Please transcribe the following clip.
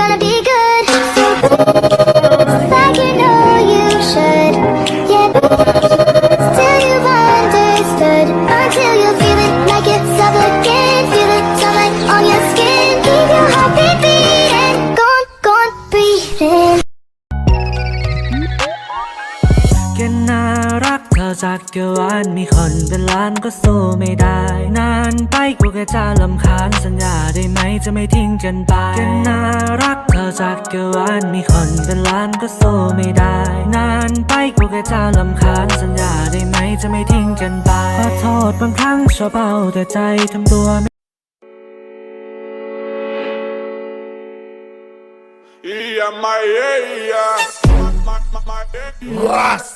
gonna be good. Like you know you should. Yeah, till you've understood. Until you feel it like yourself again. Feel it sunlight on your skin. Keep your heartbeat beating. Gone, gone, breathing. แค่น่ารักเธอจากเกวานมีคนเป็นล้านก็สู้ไม่ได้ นานไปกูแค่จะลำคาญสัญญาได้ จะไม่ทิ้งกันไปแค่น่ารักเธอจากเกวานมีคนเป็นล้านก็สู้ไม่ได้ นานไปกูแค่จะลำคาญสัญญาได้ไหมจะไม่ทิ้งกันไปขอโทษบางครั้งชอบเอาแต่ใจทำตัวไม่ Yeah, my yeah. My, my, my, my, my, my,